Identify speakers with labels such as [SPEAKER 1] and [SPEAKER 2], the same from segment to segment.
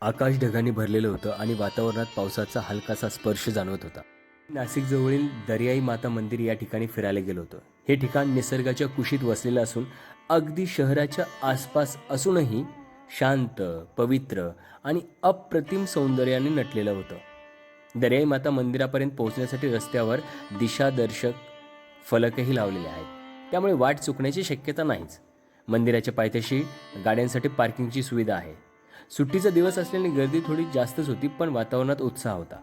[SPEAKER 1] आकाश ढगांनी भरलेलं होतं आणि वातावरणात पावसाचा हलकासा स्पर्श जाणवत होता. नाशिकजवळील दर्याई माता मंदिर या ठिकाणी फिरायला गेलो होतो. हे ठिकाण निसर्गाच्या कुशीत वसलेलं असून अगदी शहराच्या आसपास असूनही शांत पवित्र आणि अप्रतिम सौंदर्याने नटलेलं होतं. दर्याई माता मंदिरापर्यंत पोहोचण्यासाठी रस्त्यावर दिशादर्शक फलकही लावलेले आहेत. त्यामुळे वाट चुकण्याची शक्यता नाहीच. मंदिराच्या पायथ्याशी गाड्यांसाठी पार्किंगची सुविधा आहे. सुट्टीचा दिवस असल्याने गर्दी थोडी जास्तच होती पण वातावरणात उत्साह होता.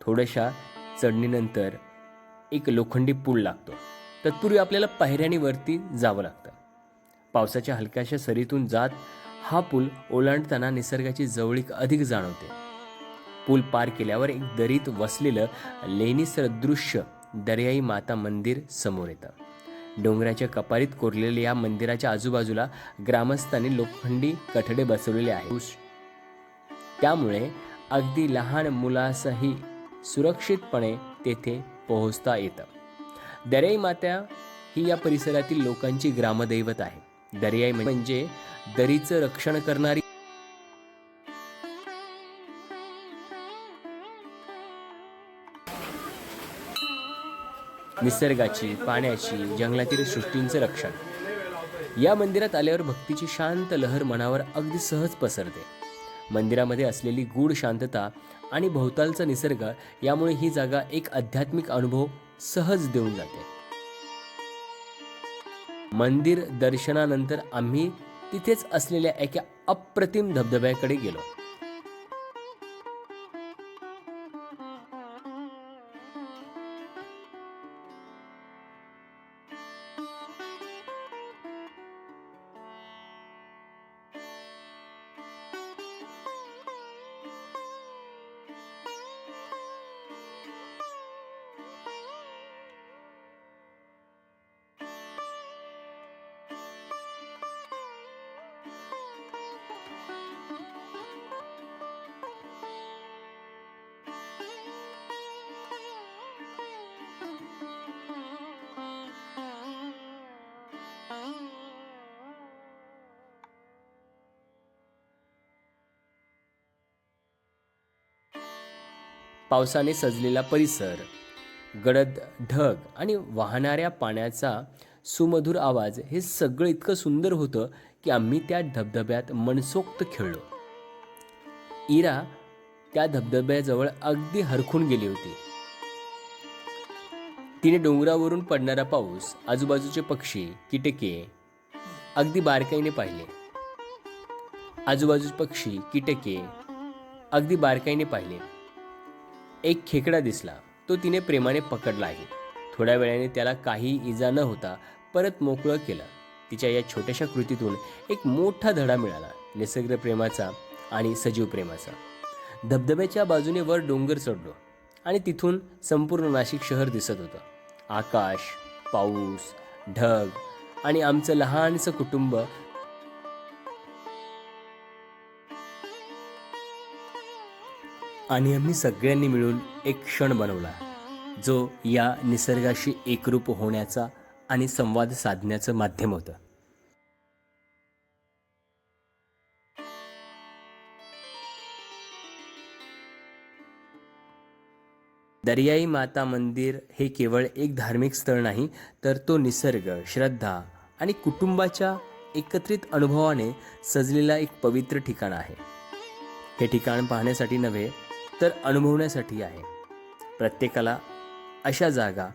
[SPEAKER 1] थोड्याशा चढणीनंतर एक लोखंडी पूल लागतो. तत्पूर्वी आपल्याला पायऱ्याने वरती जावं लागतं. पावसाच्या हलक्याशा सरीतून जात हा पूल ओलांडताना निसर्गाची जवळीक अधिक जाणवते. पूल पार केल्यावर एक दरीत वसलेलं लेणीसदृश्य दर्याई माता मंदिर समोर येतं. डोंगराच्या कपारीत कोरलेल्या या मंदिराच्या आजूबाजूला ग्रामस्थांनी लोखंडी कठडे बसवलेले आहेत. त्यामुळे अगदी लहान मुलासही सुरक्षितपणे तेथे पोहोचता येतं. दर्याई माता ही या परिसरातील लोकांची ग्रामदैवत आहे. दर्याई म्हणजे दरीचं रक्षण करणारी निसर्गाची पाण्याची जंगलातील सृष्टींचं रक्षण. या मंदिरात आल्यावर भक्तीची शांत लहर मनावर अगदी सहज पसरते. मंदिरामध्ये असलेली गूढ शांतता आणि भोवतालचा निसर्ग यामुळे ही जागा एक आध्यात्मिक अनुभव सहज देऊन जाते. मंदिर दर्शनानंतर आम्ही तिथेच असलेल्या एका अप्रतिम धबधब्याकडे गेलो. पावसाने सजलेला परिसर गडद ढग आणि वाहणाऱ्या पाण्याचा सुमधुर आवाज हे सगळं इतकं सुंदर होतं की आम्ही त्या धबधब्यात मनसोक्त खेळलो. इरा त्या धबधब्याजवळ अगदी हरखून गेली होती. तिने डोंगरावरून पडणारा पाऊस आजूबाजूचे पक्षी कीटके अगदी बारकाईने पाहिले. आजूबाजूचे पक्षी कीटके अगदी बारकाईने पाहिले. एक खेकडा दिसला. तो तिने प्रेमाने पकडला आहे. थोड्या वेळाने त्याला काही इजा न होता परत मोकळं केलं. तिच्या या छोट्याशा कृतीतून एक मोठा धडा मिळाला. निसर्ग प्रेमाचा आणि सजीव प्रेमाचा. धबधब्याच्या बाजूने वर डोंगर चढलो आणि तिथून संपूर्ण नाशिक शहर दिसत होतं. आकाश पाऊस ढग आणि आमचं लहानसं कुटुंब आणि आम्ही सगळ्यांनी मिळून एक क्षण बनवला जो या निसर्गाशी एकरूप होण्याचा आणि संवाद साधण्याचं माध्यम होतं. दर्याई माता मंदिर हे केवळ एक धार्मिक स्थळ नाही तर तो निसर्ग श्रद्धा आणि कुटुंबाच्या एकत्रित अनुभवाने सजलेला एक पवित्र ठिकाण आहे. हे ठिकाण पाहण्यासाठी नव्हे तर अनुभवण्यासाठी आहे. प्रत्येकाला अशा जागा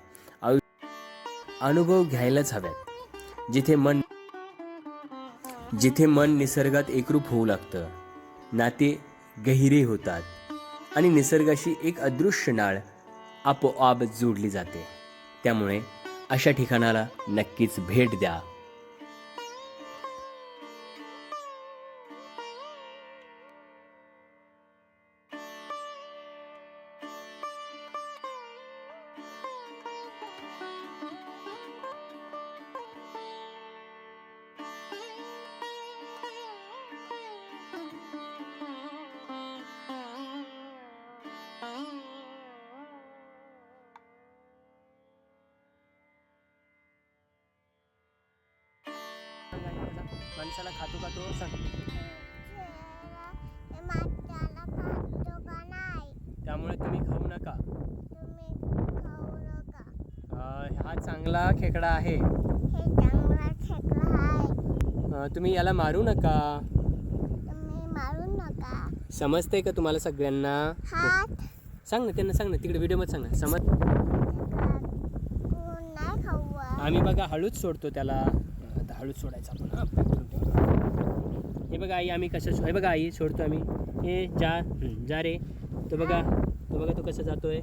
[SPEAKER 1] अनुभव घ्यायलाच हव्यात. जिथे मन जिथे मन निसर्गात एकरूप होऊ लागतं. नाते गहिरे होतात आणि निसर्गाशी एक अदृश्य नाळ आपोआप जोडली जाते. त्यामुळे अशा ठिकाणाला नक्कीच भेट द्या.
[SPEAKER 2] माणसाला खातो का तो?
[SPEAKER 3] सांग.
[SPEAKER 1] त्यामुळे तुम्ही खाऊ नका.
[SPEAKER 2] हा चांगला खेकडा आहे.
[SPEAKER 1] तुम्ही याला मारू नका. समजते का तुम्हाला सगळ्यांना?
[SPEAKER 2] हो.
[SPEAKER 1] सांग ना त्यांना सांग ना. तिकडे व्हिडिओमध्ये सांग ना. समज आम्ही बघा हळूच सोडतो त्याला. हळूच सोडायचं आपण हां पॅक हे बघा आई आम्ही कसं हे बघा आई सोडतो आम्ही. हे जा जा रे. तो बघा तो बघा तो कसं जातो आहे